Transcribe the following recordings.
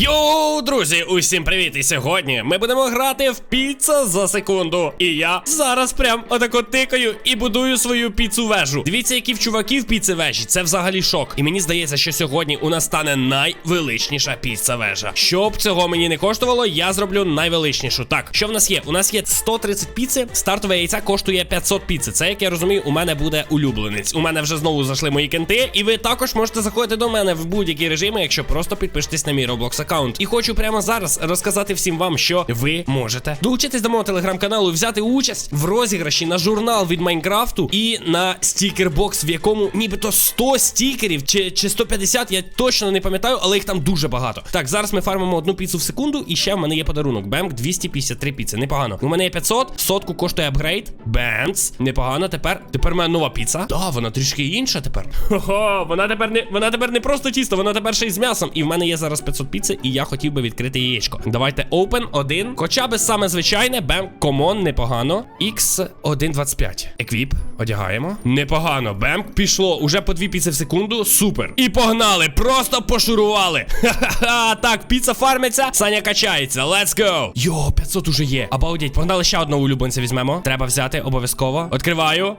Йоу, друзі, усім привіт! І сьогодні ми будемо грати в піца за секунду. І я зараз прям отако тикаю і будую свою піцу вежу. Дивіться, які в чуваків піци вежі. Це взагалі шок. І мені здається, що сьогодні у нас стане найвеличніша піца вежа. Щоб цього мені не коштувало, я зроблю найвеличнішу. Так, що в нас є? У нас є 130 піци. Стартове яйця коштує 500 піци. Це, як я розумію, у мене буде улюбленець. У мене вже знову зайшли мої кенти, і ви також можете заходити до мене в будь-які режими, якщо просто підпишетесь на мій Roblox аккаунт. І хочу прямо зараз розказати всім вам, що ви можете долучитись до мого телеграм-каналу, взяти участь в розіграші на журнал від Майнкрафту і на стікербокс, в якому нібито 100 стікерів чи, чи 150, я точно не пам'ятаю, але їх там дуже багато. Так, зараз ми фармимо одну піцу в секунду, і ще в мене є подарунок. Бемк 253 піци. Непогано. У мене є 500, сотку коштує апгрейд. Бенц. Непогано. Тепер. Тепер в мене нова піца. Да, вона трішки інша тепер. Хо-хо, вона тепер не вона тепер не просто тісто, вона тепер ще й з м'ясом. І в мене є зараз 500 піци, і я хотів би відкрити яєчко. Давайте open один. Хоча би саме звичайне, бем, комон, непогано. X125. Еквіп, одягаємо. Непогано. Бем, пішло. Уже по дві піци в секунду. Супер. І погнали. Просто пошурували. Ха-ха-ха. Так, піца фармиться. Саня качається. Let's go. Йо, 500 уже є. Обалдеть. Погнали ще одного улюбленця візьмемо. Треба взяти обов'язково. Відкриваю.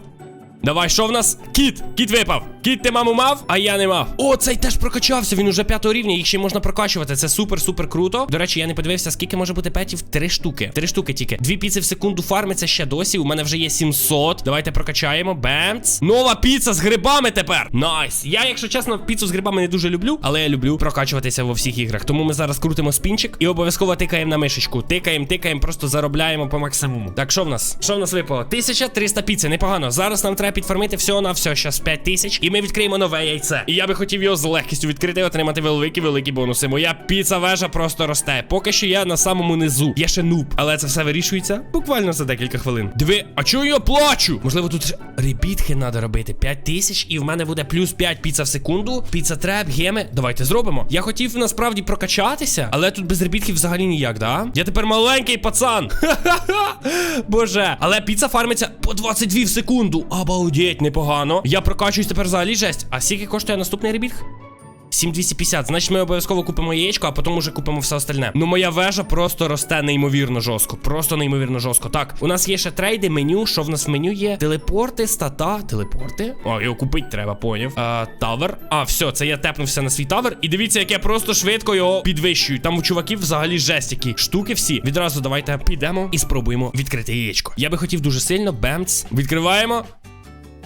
Давай, що в нас? Кіт! Кіт випав! Кіт, ти маму мав, а я не мав. О, цей теж прокачався. Він уже п'ятого рівня, їх ще можна прокачувати. Це супер-супер круто. До речі, я не подивився, скільки може бути петів. Три штуки. Три штуки тільки. Дві піци в секунду фармиться ще досі. У мене вже є 700. Давайте прокачаємо. Бемц. Нова піца з грибами тепер. Найс. Я, якщо чесно, піцу з грибами не дуже люблю, але я люблю прокачуватися во всіх іграх. Тому ми зараз крутимо спінчик і обов'язково тикаємо на мишечку. Тикаємо, тикаємо, просто заробляємо по максимуму. Так, що в нас? Що в нас випало? 1300 піци, непогано. Зараз нам треба підфармити всього на все, щас 5000. І ми відкриємо нове яйце. І я би хотів його з легкістю відкрити і отримати великі великі бонуси. Моя піца вежа просто росте. Поки що я на самому низу. Я ще нуб, але це все вирішується буквально за декілька хвилин. Диви, а чого я плачу? Можливо, тут ще ребітки треба робити. 5000, і в мене буде плюс 5 піца в секунду. Піца треп, геми. Давайте зробимо. Я хотів насправді прокачатися, але тут без ребітків взагалі ніяк, да? Я тепер маленький пацан. Боже, але піца фармиться по 22 в секунду. Обалдеть, непогано. Я прокачуюсь тепер взагалі жесть. А скільки коштує наступний ребітг? 7250. Значить, ми обов'язково купимо яєчко, а потім уже купимо все остальне. Ну, моя вежа просто росте неймовірно жорстко. Просто неймовірно жорстко. Так, у нас є ще трейди, меню. Що в нас в меню є? Телепорти, стата, телепорти. О, його купити треба, поняв. А, тавер. А, все, це я тепнувся на свій тавер. І дивіться, як я просто швидко його підвищую. Там у чуваків взагалі жесть які штуки всі. Відразу давайте підемо і спробуємо відкрити яєчко. Я би хотів дуже сильно. Бемц. Відкриваємо.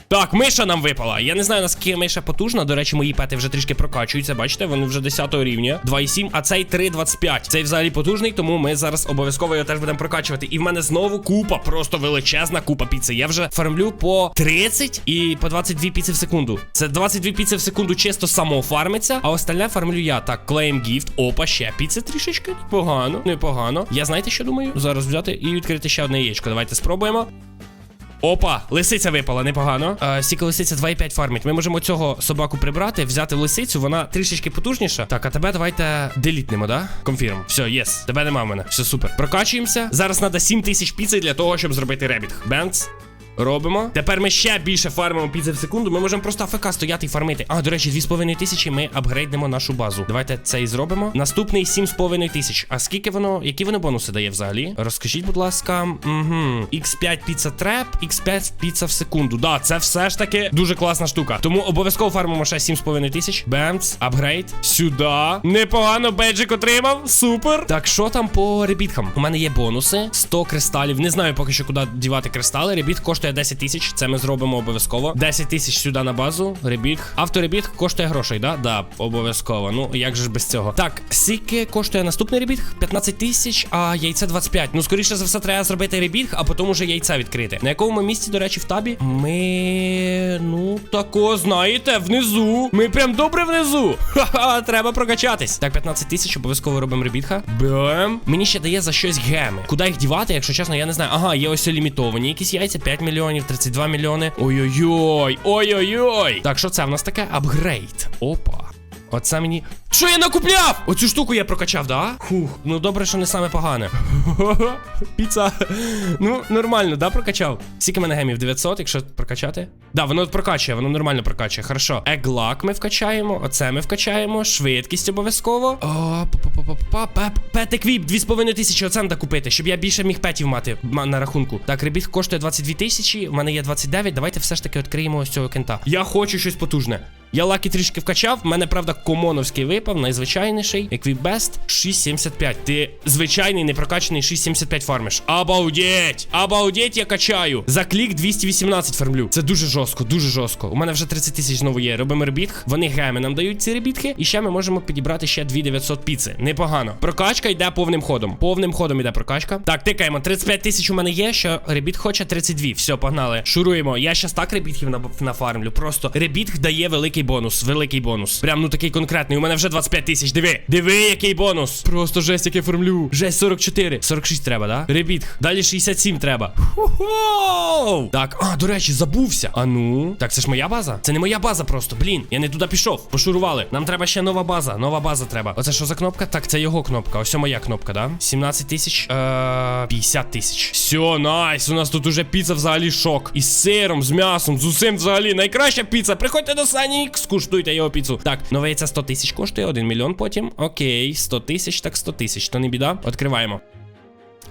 Так, миша нам випала. Я не знаю, наскільки миша потужна. До речі, мої пети вже трішки прокачуються. Бачите, вони вже 10 рівня. 2,7, а цей 3,25. Цей взагалі потужний, тому ми зараз обов'язково його теж будемо прокачувати. І в мене знову купа, просто величезна купа піци. Я вже фармлю по 30 і по 22 піци в секунду. Це 22 піци в секунду чисто само фармиться, а остальне фармлю я. Так, клейм гіфт. Опа, ще піци трішечки. Непогано, непогано. Я знаєте, що думаю? Зараз взяти і відкрити ще одне яєчко. Давайте спробуємо. Опа, лисиця випала, непогано. Е, Стільки лисиця 2,5 фармить. Ми можемо цього собаку прибрати, взяти лисицю, вона трішечки потужніша. Так, а тебе давайте делітнемо, да? Конфірм. Все, єс. Тебе нема в мене. Все супер. Прокачуємося. Зараз треба 7 тисяч піцей для того, щоб зробити ребіт. Бенц. Робимо. Тепер ми ще більше фармимо піци в секунду. Ми можемо просто АФК стояти і фармити. А, до речі, 2,5 тисячі ми апгрейднемо нашу базу. Давайте це і зробимо. Наступний 7,5 тисяч. А скільки воно, які воно бонуси дає взагалі? Розкажіть, будь ласка. Угу. X5 піца треп, X5 піца в секунду. Да, це все ж таки дуже класна штука. Тому обов'язково фармимо ще 7,5 тисяч. Бемц, апгрейд. Сюди. Непогано, беджик отримав. Супер. Так, що там по ребіткам? У мене є бонуси. 100 кристалів. Не знаю поки що, куди дівати кристали. Ребіт коштує 10 тисяч. Це ми зробимо обов'язково. 10 тисяч сюди на базу. Ребіт. Авторебіт коштує грошей, да? Да, обов'язково. Ну, як же ж без цього? Так, скільки коштує наступний ребіт? 15 тисяч, а яйце 25. Ну, скоріше за все, треба зробити ребіт, а потім уже яйця відкрити. На якому місці, до речі, в табі? Ми. Ну, тако, знаєте, внизу. Ми прям добре внизу. Ха-ха, треба прокачатись. Так, 15 тисяч, обов'язково робимо ребітха. Бем. Мені ще дає за щось геми. Куди їх дівати, якщо чесно, я не знаю. Ага, є ось лімітовані якісь яйця, 5 мільйонів, 32 мільйони. Ой-ой-ой. Ой-ой-ой. Так, що це в нас таке? Апгрейд. Опа. Оце мені. Що я накупляв? Оцю штуку я прокачав, да? Хух, ну добре, що не саме погане. Піца. Ну, нормально, да, прокачав. Скільки мене гемів? 900, якщо прокачати? Да, воно прокачує, воно нормально прокачує. Хорошо. Еглак ми вкачаємо, оце ми вкачаємо, швидкість обов'язково. О, па-па-па-па-па, пеп, пет еквіп, 2,5 тисячі оце треба купити, щоб я більше міг петів мати на рахунку. Так, ребіт коштує 22 тисячі, в мене є 29, давайте все ж таки відкриємо ось цього кента. Я хочу щось потужне. Я лаки трішки вкачав. В мене, правда, комоновський випав, найзвичайніший. Еквібест 6,75. Ти звичайний непрокачаний 6,75 фармиш. Обалдеть! Обалдеть, я качаю. За клік 218 фармлю. Це дуже жорстко, дуже жорстко. У мене вже 30 тисяч знову є. Робимо ребітх. Вони геми нам дають ці ребітки. І ще ми можемо підібрати ще 2900 піци. Непогано. Прокачка йде повним ходом. Повним ходом йде прокачка. Так, тикаємо. 35 тисяч у мене є, що ребіт хоче 32. Все, погнали. Шуруємо. Я щас так ребітків на, нафармлю. Просто ребітх дає великий бонус. Великий бонус. Прям ну такий конкретний. У мене вже 25 тисяч. Диви. Диви, який бонус. Просто жесть, яке формлю. Жесть 44. 46 треба, да? Ребітх. Далі 67 треба. Хо-хо! Так, а, до речі, забувся. А ну. Так, це ж моя база? Це не моя база просто. Блін, я не туди пішов. Пошурували. Нам треба ще нова база. Нова база треба. Оце що за кнопка? Так, це його кнопка. Ось моя кнопка, да? 17 тисяч. Е, 50 тисяч. Все, найс. У нас тут уже піца взагалі шок. Із сиром, з м'ясом, з усім взагалі. Найкраща піца. Приходьте до Сані, скуштуйте його піцу. Так, нове яйце 100 тисяч коштує, 1 мільйон потім. Окей, 100 тисяч, так 100 тисяч. То не біда. Відкриваємо.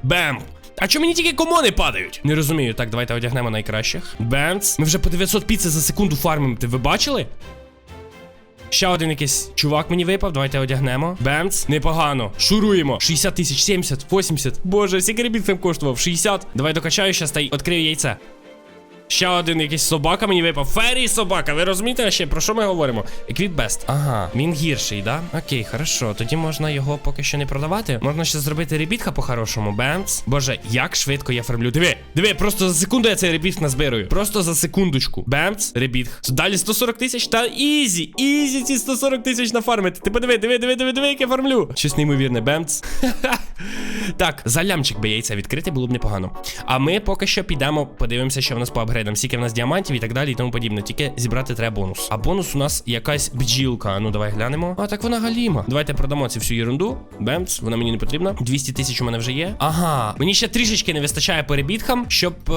Бем! А чому мені тільки комони падають? Не розумію. Так, давайте одягнемо найкращих. Бемц. Ми вже по 900 піци за секунду фармимо. Ти ви бачили? Ще один якийсь чувак мені випав. Давайте одягнемо. Бемц. Непогано. Шуруємо. 60 тисяч, 70, 80. Боже, скільки ребіт там коштував? 60. Давай докачаю щас та й відкрию яйце. Ще один якийсь собака мені випав. Феррі собака. Ви розумієте ще про що ми говоримо? Еквіт Бест. Ага, він гірший, да? Окей, хорошо. Тоді можна його поки що не продавати. Можна ще зробити ребітха по-хорошому. Бемц. Боже, як швидко я фармлю. Диви, диви, просто за секунду я цей ребітх назбирую. Просто за секундочку. Бемц, ребітх. Далі 140 тисяч та ізі. Ізі ці 140 тисяч нафармити. Ти подиви, диви, диви, диви, диви, як я фармлю. Щось неймовірне, бемц. Так, за лямчик би яйця відкрити було б непогано. А ми поки що підемо, подивимося, що в нас по апгрейдам, скільки в нас діамантів і так далі, і тому подібне. Тільки зібрати треба бонус. А бонус у нас якась бджілка. Ну давай глянемо. А так вона галіма. Давайте продамо цю всю ерунду. Бемц, вона мені не потрібна. 200 тисяч у мене вже є. Ага, мені ще трішечки не вистачає по ребіткам, щоб е,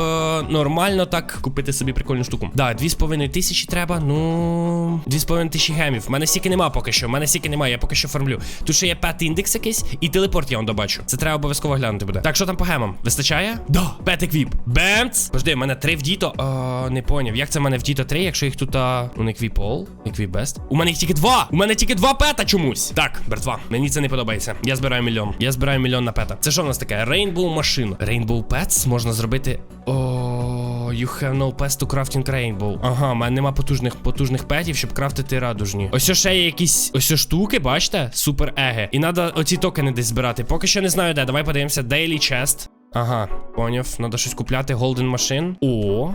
нормально так купити собі прикольну штуку. Да, 2,5 тисячі треба. Ну 2,5 тисячі гемів. У мене стільки нема поки що. У мене стільки немає, я поки що фармлю. Тут ще є п'ятий індекс якийсь, і телепорт я вам добачу. Це треба обов'язково глянути буде. Так, що там по гемам? Вистачає? Да. Пет еквіп. Бемц. Пожди, в мене три в діто. А, не поняв. Як це в мене в діто три, якщо їх тут. А... Ну, не еквіпол, еквібест. У мене їх тільки два. У мене тільки два пета чомусь. Так, братва, мені це не подобається. Я збираю мільйон. Я збираю мільйон на пета. Це що в нас таке? Rainbow Machine. Rainbow Pets можна зробити. О, you have no pets to crafting rainbow. Ага, в мене нема потужних потужних петів, щоб крафтити радужні. Ось ще є якісь ось штуки, бачите? Супер еге. І треба оці токени десь збирати. Поки що не знаю де. Давай подивимося. Daily Chest. Ага, поняв. Надо щось купляти. Golden Machine. О.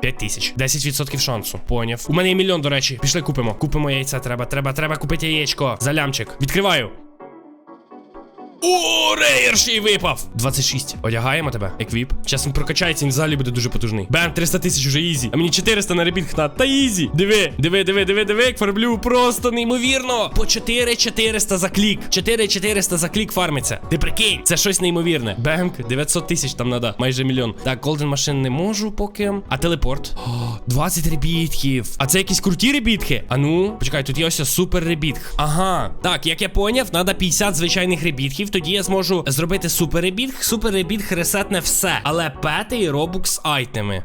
5 тисяч. 10% шансу. Поняв. У мене є мільйон, до речі. Пішли купимо. Купимо яйця. Треба, треба, треба купити яєчко. За лямчик. Відкриваю. О, рейер ще й випав! 26. Одягаємо тебе. Еквіп. Зараз він прокачається, він взагалі буде дуже потужний. Бем, 300 тисяч уже ізі. А мені 400 на ребіт хна. Та ізі. Диви, диви, диви, диви, диви, як фармлю. Просто неймовірно. По 4400 за клік. 4400 за клік фармиться. Ти прикинь, це щось неймовірне. Бемк, 900 тисяч там надо. Майже мільйон. Так, Golden Machine не можу поки. А телепорт? О, 20 ребітків. А це якісь круті ребітки? А ну, почекай, тут є ось супер ребітх. Ага. Так, як я поняв, треба 50 звичайних ребітків. Тоді я зможу зробити супер ребітх. Супер ресетне все. Але пети і робукс айтеми.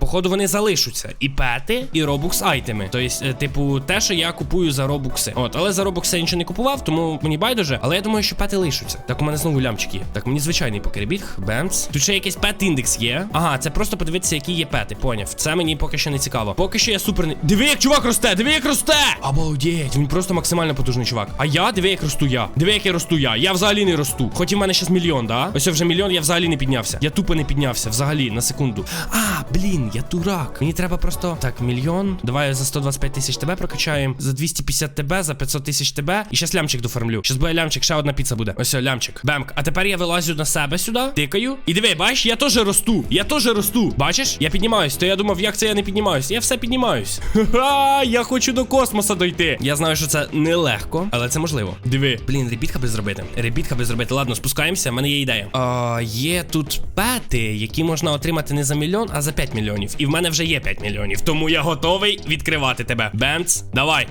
Походу, вони залишаться. І пети, і робукс айтеми. Тобто, е, типу, те, що я купую за робукси. От, але за робукси я нічого не купував, тому мені байдуже. Але я думаю, що пети лишаться. Так, у мене знову лямчик є. Так, мені звичайний поки ребітх. Бемц. Тут ще якийсь пет індекс є. Ага, це просто подивитися, які є пети. Поняв. Це мені поки що не цікаво. Поки що я супер не. Диви, як чувак росте! Диви, як росте! Обалдеть, він просто максимально потужний чувак. А я диви, як росту я. Диви, як я росту я. Я взагалі не росту. Хоч і в мене зараз мільйон, да? Ось вже мільйон, я взагалі не піднявся. Я тупо не піднявся, взагалі, на секунду. А, блін, я дурак. Мені треба просто. Так, мільйон. Давай за 125 тисяч тебе прокачаємо. За 250 тебе, за 500 тисяч тебе. І щас лямчик доформлю. Щас буде лямчик, ще одна піца буде. Ось, лямчик. Бемк. А тепер я вилазю на себе сюди, тикаю. І диви, бачиш, я теж росту. Я теж росту. Бачиш? Я піднімаюсь. То я думав, як це я не піднімаюсь. Я все піднімаюсь. Ха-ха, я хочу до космоса дойти. Я знаю, що це нелегко, але це можливо. Диви. Блін, ребітка би зробити. Ребітка би зробити. Ладно, спускаємося. в мене є ідея. А, є тут пети, які можна отримати не за мільйон, а за 5 мільйонів. І в мене вже є 5 мільйонів. Тому я готовий відкривати тебе. Бенц, давай.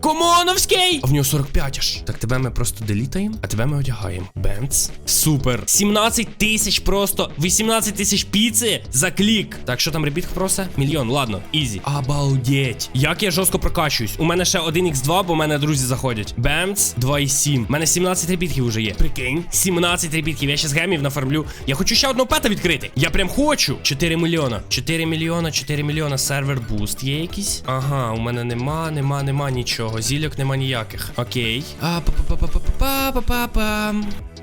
Комоновський! А в нього 45 аж. Так тебе ми просто делітаємо, а тебе ми одягаємо. Бемц. Супер. 17 тисяч просто. 18 тисяч піци за клік. Так, що там ребітка просить? Мільйон, ладно, ізі. Обалдеть. Як я жорстко прокачуюсь. У мене ще 1х2, бо в мене друзі заходять. Бемц, 2,7. У мене 17 ребітків вже є. Прикинь, 17 ребітків. Я ще з гемів нафармлю. Я хочу ще одного пета відкрити. Я прям хочу. 4 мільйона. 4 мільйона, 4 мільйона. Сервер буст є якийсь? Ага, у мене нема, нема, нема нічого нічого, зільок нема ніяких. Окей. А па па па па па па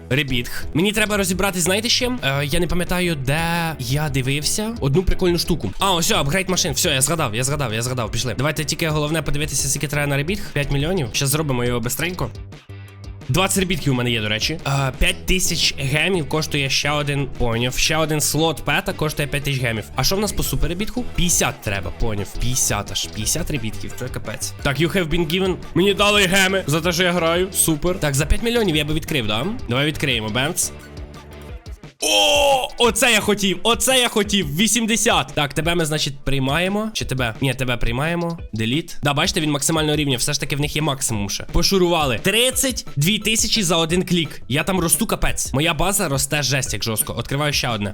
Ребітх. Мені треба розібратись, знаєте чим? Е, я не пам'ятаю, де я дивився одну прикольну штуку. А, ось, апгрейд машин. Все, я згадав, я згадав, я згадав. Пішли. Давайте тільки головне подивитися, скільки треба на ребітх. 5 мільйонів. Зараз зробимо його бистренько. 20 ребітків у мене є, до речі. 5 тисяч гемів коштує ще один, поняв. Ще один слот пета коштує 5 тисяч гемів. А що в нас по суперребітку? 50 треба, поняв. 50 аж. 50 ребітків, це капець. Так, you have been given. Мені дали геми за те, що я граю. Супер. Так, за 5 мільйонів я би відкрив, да? Давай відкриємо, Бенц. О, оце я хотів, оце я хотів. 80. Так, тебе ми, значить, приймаємо. Чи тебе? Ні, тебе приймаємо. Деліт. Да, бачите, він максимального рівня. Все ж таки в них є максимум ще. Пошурували. 32 тисячі за один клік. Я там росту капець. Моя база росте жесть, як жорстко. Откриваю ще одне.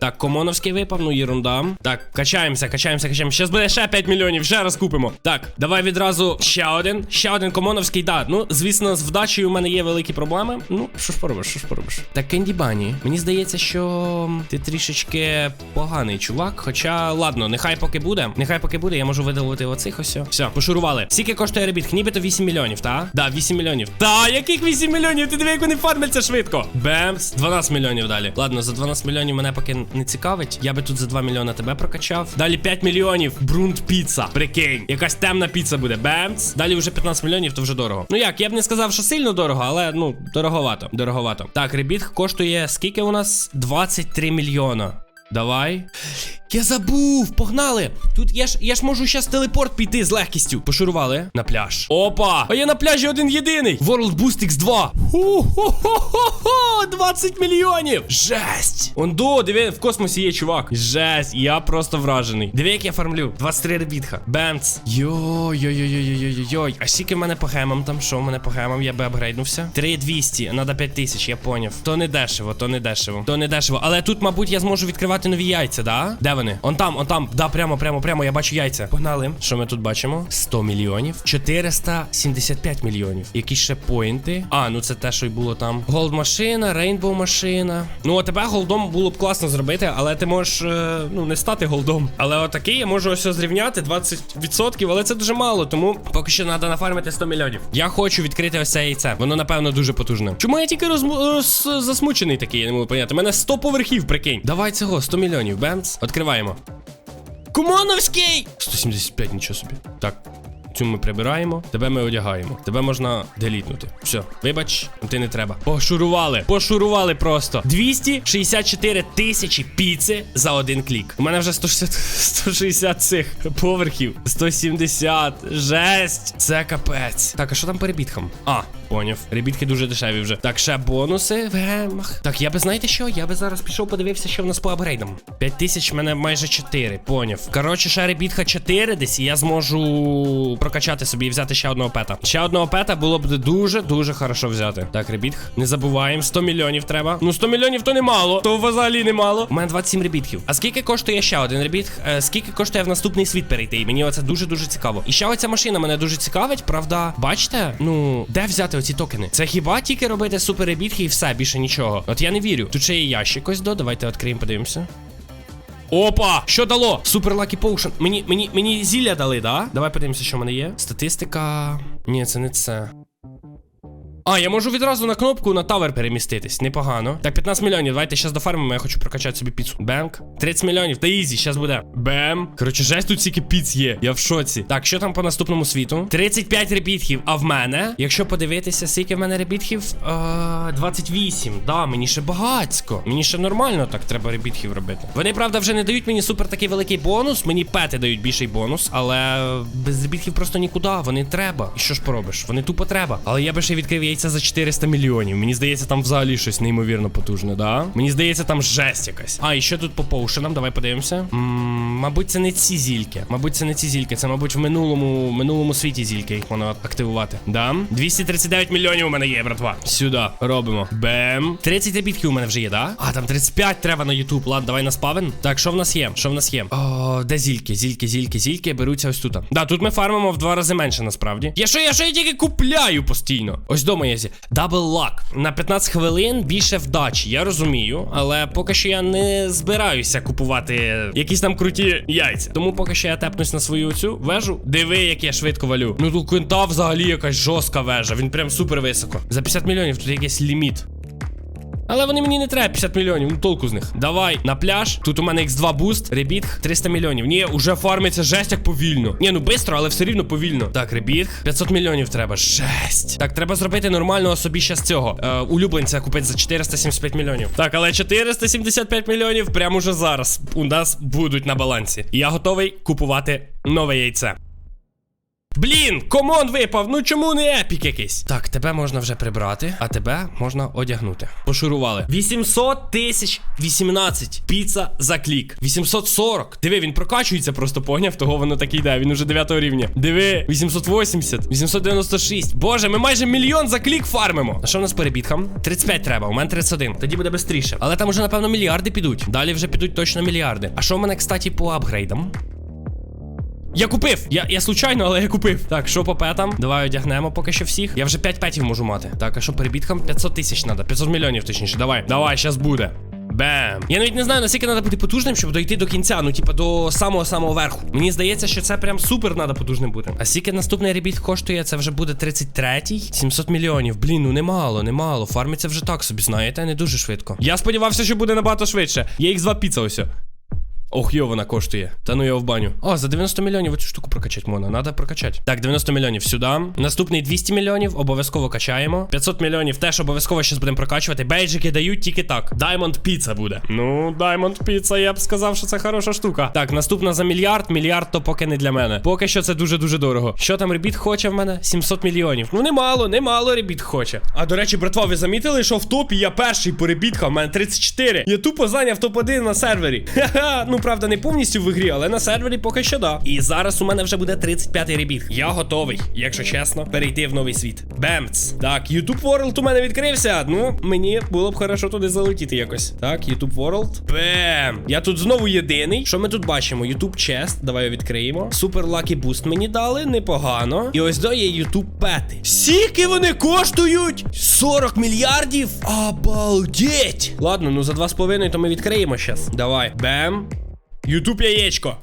Так, комоновський випав, ну єрунда. Так, качаємося, качаємося, качаємося. Щас буде ще 5 мільйонів, ще раз купимо. Так, давай відразу ще один. Ще один комоновський. Да, ну, звісно, з вдачею у мене є великі проблеми. Ну, що ж поробиш, що ж поробиш. Так, Кенді Бані, мені здається, що ти трішечки поганий чувак. Хоча, ладно, нехай поки буде. Нехай поки буде, я можу видалити оцих ось. Все, пошурували. Скільки коштує ребіт? Нібито 8 мільйонів, та? Да, 8 мільйонів. Та, яких 8 мільйонів? Ти диви, як вони фармляться швидко. Бемс, 12 мільйонів далі. Ладно, за 12 мільйонів мене поки не цікавить. Я би тут за 2 мільйона тебе прокачав. Далі 5 мільйонів. Брунт піца. Прикинь. Якась темна піца буде. Бемс. Далі вже 15 мільйонів, то вже дорого. Ну як, я б не сказав, що сильно дорого, але ну, дороговато. Дороговато. Так, ребіт коштує скільки у нас? 23 мільйона. Давай. Я забув, погнали! Тут я ж я ж можу щас телепорт піти з легкістю. Пошурували на пляж. Опа! А я на пляжі один єдиний. World Boost X2. Хо-хо-хо-хо! 20 мільйонів! Жесть! Ондо, диви, в космосі є чувак. Жесть, я просто вражений. Диви, як я фармлю. 23 ребітха. Бемц. Йой-йой-йой-йой-йой-йой. А скільки в мене по гемам там? Що в мене по гемам? Я би апгрейднувся. 3200, надо 5000, я поняв. То не дешево, то не дешево. То не дешево. Але тут, мабуть, я зможу відкривати нові яйця, да? Де вони? Он там, он там. Да, прямо, прямо, прямо. Я бачу яйця. Погнали. Що ми тут бачимо? 100 мільйонів. 475 мільйонів. Якісь ще поінти. А, ну це те, що й було там. Голд машина, рейнбоу машина. Ну, а тебе голдом було б класно зробити, але ти можеш, е, ну, не стати голдом. Але отакий я можу ось зрівняти 20%, але це дуже мало, тому поки що треба нафармити 100 мільйонів. Я хочу відкрити ось це яйце. Воно, напевно, дуже потужне. Чому я тільки розму... роз... засмучений такий, я не можу поняти. У мене 100 поверхів, прикинь. Давай цього, 100 мільйонів. Бемц. Відкриваємо. Кумановський! 175, нічого собі. Так. Цю ми прибираємо, тебе ми одягаємо. Тебе можна делітнути. Все, вибач, ти не треба. Пошурували, пошурували просто. 264 тисячі піци за один клік. У мене вже 160 160 цих поверхів. 170. Жесть. Це капець. Так, а що там по ребіткам? А, поняв. Ребітки дуже дешеві вже. Так, ще бонуси в гемах. Так, я би знаєте що? Я би зараз пішов, подивився, що в нас по апгрейдам. 5 тисяч в мене майже 4, поняв. Коротше, ще ребітка 4 десь, і я зможу прокачати собі і взяти ще одного пета. Ще одного пета було б дуже-дуже хорошо взяти. Так, ребітх, не забуваємо. 100 мільйонів треба. Ну, 100 мільйонів то немало. То взагалі немало. У мене 27 ребітків. А скільки коштує ще один ребітх? Е, скільки коштує в наступний світ перейти? І мені оце дуже-дуже цікаво. І ще оця машина мене дуже цікавить. Правда, бачите? Ну, де взяти оці токени? Це хіба тільки робити суперебітки і все, більше нічого. От я не вірю. Тут ще є ящик ось до. Давайте відкриємо, подивимося. Опа! Що дало? Супер Лакі Поушен. Мені, мені, мені зілля дали, да? Давай подивимося, що в мене є. Статистика. Ні, це не це. А, я можу відразу на кнопку на тавер переміститись. Непогано. Так, 15 мільйонів. Давайте зараз дофармимо, я хочу прокачати собі піцу. Бемк. 30 мільйонів. Та ізі, зараз буде. Бем. Коротше, жесть тут стільки піц є. Я в шоці. Так, що там по наступному світу? 35 ребітків. А в мене, якщо подивитися, скільки в мене ребітків? А, 28. Да, мені ще багацько. Мені ще нормально так треба ребітків робити. Вони, правда, вже не дають мені супер такий великий бонус. Мені пети дають більший бонус, але без ребітків просто нікуди. Вони треба. І що ж поробиш? Вони тупо треба. Але я би ще відкрив яйця за 400 мільйонів. Мені здається, там взагалі щось неймовірно потужне, да? Мені здається, там жесть якась. А, і що тут по поушенам? Давай подивимося. Мабуть, це не ці зільки. Мабуть, це не ці зільки. Це, мабуть, в минулому минулому світі зільки їх можна активувати. Да? 239 мільйонів у мене є, братва. Сюди робимо. Бем. 30 ребітків у мене вже є, да? А, там 35 треба на Ютуб. Ладно, давай на спавен. Так, що в нас є? Що в нас є? О, де зільки? Зільки, зільки, зільки беруться ось тут. Да, тут ми фармимо в два рази менше, насправді. Я що, я що я тільки купляю постійно. Ось дома є зі. Дабл лак. На 15 хвилин більше вдачі. Я розумію, але поки що я не збираюся купувати якісь там круті яйця. Тому поки що я тепнусь на свою цю вежу. Диви, як я швидко валю. Ну тут квинта взагалі якась жорстка вежа. Він прям супер високо. За 50 мільйонів тут якийсь ліміт. Але вони мені не треба 50 мільйонів, ну толку з них. Давай на пляж. Тут у мене X2 буст, ребіт 300 мільйонів. Ні, уже фармиться жесть як повільно. Ні, ну бистро, але все рівно повільно. Так, ребіт 500 мільйонів треба. Жесть. Так, треба зробити нормального собі щас цього. Е, улюбленця купити за 475 мільйонів. Так, але 475 мільйонів прямо уже зараз у нас будуть на балансі. Я готовий купувати нове яйце. Блін, комон випав, ну чому не епік якийсь? Так, тебе можна вже прибрати, а тебе можна одягнути. Пошурували. 800 тисяч 18. Піца за клік. 840. Диви, він прокачується, просто поняв, того воно так йде. Він уже 9 рівня. Диви, 880, 896. Боже, ми майже мільйон за клік фармимо. А що в нас по ребіткам? 35 треба, у мене 31. Тоді буде швидше. Але там уже, напевно, мільярди підуть. Далі вже підуть точно мільярди. А що в мене, кстати, по апгрейдам? Я купив! Я я случайно, але я купив. Так, що по петам? Давай одягнемо поки що всіх. Я вже 5 петів можу мати. Так, а що перебіткам? 500 тисяч треба. 500 мільйонів, точніше. Давай. Давай, щас буде. Бем. Я навіть не знаю, наскільки треба бути потужним, щоб дойти до кінця, ну типа до самого-самого верху. Мені здається, що це прям супер треба потужним бути. А скільки наступний ребіт коштує, це вже буде 33-й? 700 мільйонів. Блін, ну немало, немало. Фармиться вже так собі, знаєте, не дуже швидко. Я сподівався, що буде набагато швидше. Є їх два піца ось. Ох, йо, вона коштує. Та ну я в баню. О, за 90 мільйонів оцю штуку прокачати можна. Надо прокачати. Так, 90 мільйонів сюди. Наступний 200 мільйонів. Обов'язково качаємо. 500 мільйонів теж обов'язково щас будемо прокачувати. Бейджики дають тільки так. Diamond Pizza буде. Ну, Diamond Pizza, я б сказав, що це хороша штука. Так, наступна за мільярд. Мільярд то поки не для мене. Поки що це дуже-дуже дорого. Що там ребіт хоче в мене? 700 мільйонів. Ну немало, немало ребіт хоче. А до речі, братва, ви замітили, що в топі я перший по ребіткам, в мене 34. Я тупо зайняв топ-1 на сервері. Ха-ха, ну правда, не повністю в ігрі, але на сервері поки що да. І зараз у мене вже буде 35-й ребіт. Я готовий, якщо чесно, перейти в новий світ. Бемц. Так, YouTube World у мене відкрився. Ну, мені було б хорошо туди залетіти якось. Так, YouTube World. Бем. Я тут знову єдиний. Що ми тут бачимо? YouTube Chest. Давай його відкриємо. Супер Lucky Boost мені дали, непогано. І ось до є YouTube Пети. Скільки вони коштують? 40 мільярдів? Обалдеть! Ладно, ну за 2,5 то ми відкриємо щас. Давай. Бем. Ютуб яєчко.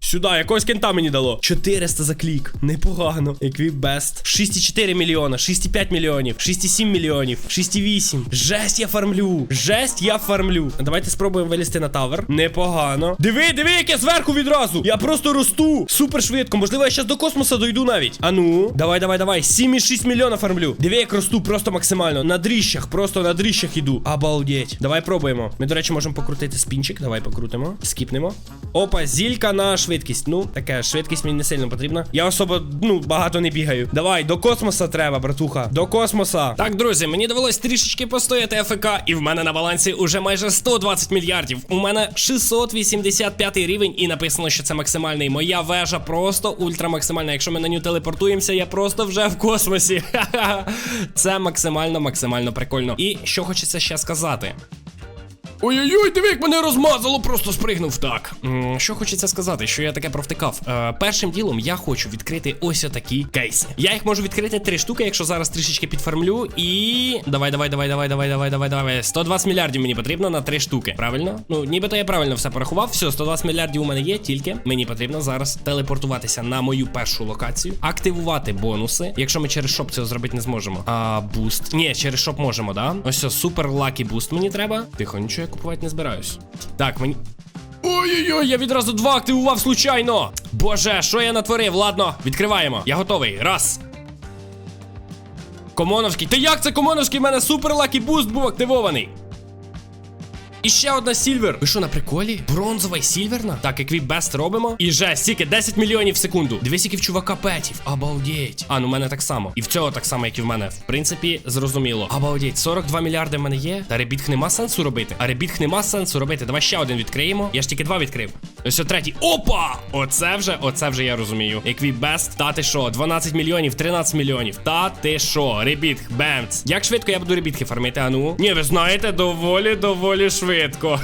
Сюди, якогось кента мені дало. 400 за клік. Непогано. Еквіп бест. 6,4 мільйона, 6,5 мільйонів, 6,7 мільйонів, 6,8. Жесть, я фармлю. Жесть, я фармлю. Давайте спробуємо вилізти на тавер. Непогано. Диви, диви, як я зверху відразу. Я просто росту. Супер швидко. Можливо, я щас до космоса дойду навіть. А ну, давай, давай, давай. 7,6 мільйона фармлю. Диви, як росту, просто максимально. На дріщах, просто на дріщах іду. Обалдеть. Давай пробуємо. Ми, до речі, можемо покрутити спінчик. Давай покрутимо. Скіпнемо. Опа, зілька на швидкість. Ну, таке, швидкість мені не сильно потрібна. Я особо, ну, багато не бігаю. Давай, до космоса треба, братуха. До космоса. Так, друзі, мені довелось трішечки постояти АФК, і в мене на балансі уже майже 120 мільярдів. У мене 685 рівень, і написано, що це максимальний. Моя вежа просто ультрамаксимальна. Якщо ми на нього телепортуємося, я просто вже в космосі. Це максимально, максимально прикольно. І що хочеться ще сказати. Ой-ой-ой, диви, як мене розмазало, просто спригнув. Так. Що хочеться сказати, що я таке провтикав. Е, першим ділом я хочу відкрити ось отакі кейси. Я їх можу відкрити три штуки, якщо зараз трішечки підфармлю. І. Давай, давай, давай, давай, давай, давай, давай, давай. 120 мільярдів мені потрібно на три штуки. Правильно? Ну, нібито я правильно все порахував. Все, 120 мільярдів у мене є, тільки мені потрібно зараз телепортуватися на мою першу локацію, активувати бонуси. Якщо ми через шоп цього зробити не зможемо. А буст. Ні, через шоп можемо, да? Ось супер лакі буст мені треба. Тихо, нічого купувати не збираюсь. Так, мені. Ой-ой-ой, я відразу два активував случайно. Боже, що я натворив? Ладно, відкриваємо. Я готовий. Раз. Комоновський. Та як це Комоновський? У мене супер лакі буст був активований. І ще одна сільвер. Ви що на приколі? Бронзова і сільверна? Так, еквіп бест робимо. І же, стільки 10 мільйонів в секунду. Дивись, які в чувака петів. Обалдеть. А, ну в мене так само. І в цього так само, як і в мене. В принципі, зрозуміло. Обалдеть, 42 мільярди в мене є. Та ребітх нема сенсу робити. А ребітх нема сенсу робити. Давай ще один відкриємо. Я ж тільки два відкрив. Ось о третій. Опа! Оце вже, оце вже я розумію. Еквіп бест. Та ти що? 12 мільйонів, 13 мільйонів. Та ти що? Ребітх, бемц. Як швидко я буду ребітки фармити, а ну? Ні, ви знаєте, доволі, доволі швидко.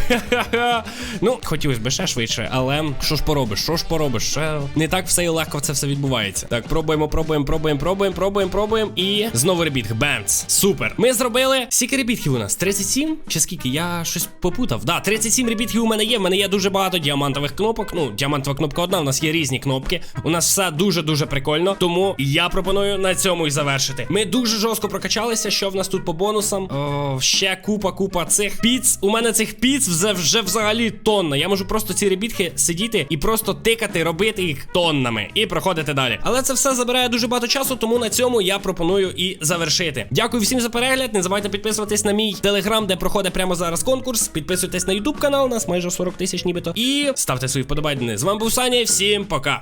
Ха-ха-ха. Ну, хотілося б ще швидше, але що ж поробиш? Що ж поробиш? Ще не так все і легко це все відбувається. Так, пробуємо, пробуємо, пробуємо, пробуємо, пробуємо, пробуємо. І знову ребітг. Бемц. Супер. Ми зробили. Скільки ребітків у нас? 37? Чи скільки? Я щось попутав. Да, 37 ребітків у мене є. В мене є дуже багато діамантових кнопок. Ну, діамантова кнопка одна, у нас є різні кнопки. У нас все дуже-дуже прикольно. Тому я пропоную на цьому і завершити. Ми дуже жорстко прокачалися. Що в нас тут по бонусам? О, ще купа, купа цих піц. У мене цих піц вже, вже взагалі тонна. Я можу просто ці ребітки сидіти і просто тикати, робити їх тоннами і проходити далі. Але це все забирає дуже багато часу, тому на цьому я пропоную і завершити. Дякую всім за перегляд. Не забувайте підписуватись на мій телеграм, де проходить прямо зараз конкурс. Підписуйтесь на ютуб канал, нас майже 40 тисяч нібито. І ставте свої вподобайки. З вами був Саня. Всім пока.